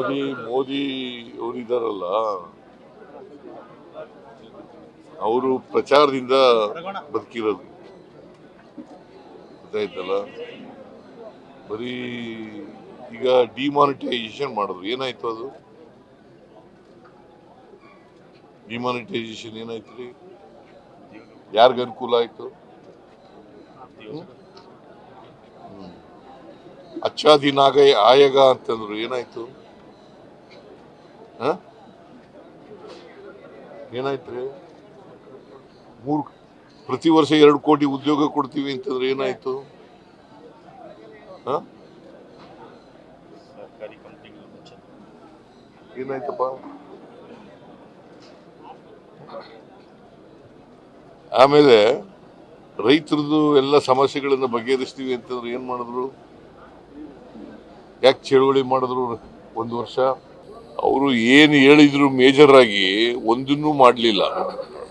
ಮೋದಿ ಮೋದಿ ಅವರಿದಾರಲ್ಲ. ಅವರು ಪ್ರಚಾರದಿಂದ ಬದುಕಿರೋದು. ಗೊತ್ತಾಯ್ತಲ್ಲ? ಬರೀ ಈಗ ಡಿಮಾನಿಟೈಸೇಷನ್ ಮಾಡಿದ್ರು. ಏನಾಯ್ತು ಅದು? ಡಿಮಾನಿಟೈಸೇಷನ್ ಏನಾಯ್ತು ರೀ ಯಾರಿಗ ಅನುಕೂಲ ಆಯ್ತು? ಅಚ್ಚಾದಿನಾಗ ಅಚ್ಚಾ ದಿನಾಗ ಆಯಗ ಅಂತಂದ್ರು ಏನಾಯ್ತು? ಹ? ಏನಾಯ್ತು ಮೂರು ಪ್ರತಿ ವರ್ಷ ಎರಡು ಕೋಟಿ ಉದ್ಯೋಗ ಕೊಡ್ತೀವಿ ಅಂತಂದ್ರೆ ಏನಾಯ್ತು? ಏನಾಯ್ತಪ್ಪ? ಆಮೇಲೆ ರೈತರದ್ದು ಎಲ್ಲ ಸಮಸ್ಯೆಗಳನ್ನ ಬಗೆಹರಿಸ್ತೀವಿ ಅಂತಂದ್ರೆ ಏನ್ ಮಾಡಿದ್ರು? ಯಾಕೆ ಚಳುವಳಿ ಮಾಡಿದ್ರು ಒಂದು ವರ್ಷ? ಅವರು ಏನು ಹೇಳಿದ್ರು ಮೇಜರ್ ಆಗಿ ಒಂದನ್ನೂ ಮಾಡಲಿಲ್ಲ.